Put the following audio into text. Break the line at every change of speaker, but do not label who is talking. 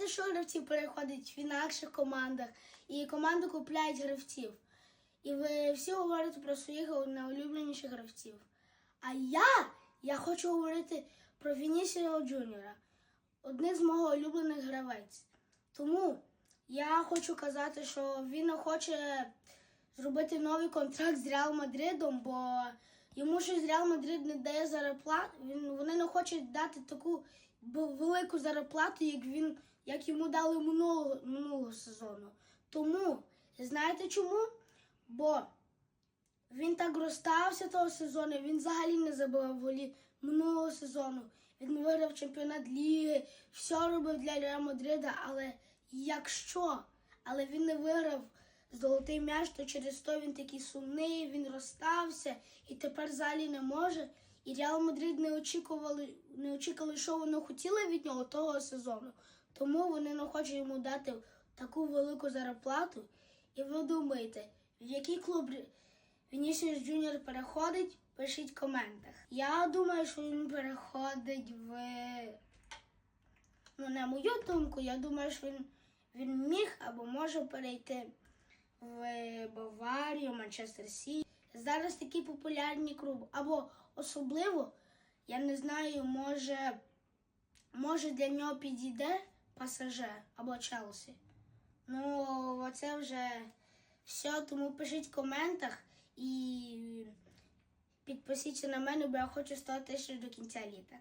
знаєте, що гравці переходять в інакших командах, і команди купляють гравців. І ви всі говорите про своїх найулюбленіших гравців. А я, я хочу говорити про Вінісіо Джуніора, один з мого улюблених гравець. Тому я хочу казати, що він хоче зробити новий контракт з Реал Мадридом, бо йому щось Реал Мадрид не дає зарплату. Вони не хочуть дати таку велику зарплату, як він, як йому дали минулого, минулого сезону. Тому знаєте чому? Бо він так розстався того сезону, він взагалі не забивав голі минулого сезону. Він виграв чемпіонат ліги, все робив для Реал Мадрида, але якщо, але він не виграв золотий м'яч, то через то він такий сумний, він розстався і тепер взагалі не може. І Реал Мадрид не очікували, не очікували, що вони хотіли від нього того сезону. Тому вони не хочуть йому дати таку велику зарплату. І ви думаєте, в який клуб Вінісіус Джуніор переходить? Пишіть в коментах. Я думаю, що він переходить в. Ну, на мою думку, я думаю, що він, він міг або може перейти в Баварію, Манчестер Сіті. Зараз такі популярні клуби. Або особливо, я не знаю, може, може для нього підійде пасаже або Челсі. Ну, оце вже все. Тому пишіть в коментах і підписіться на мене, бо я хочу 100 тисяч до кінця літа.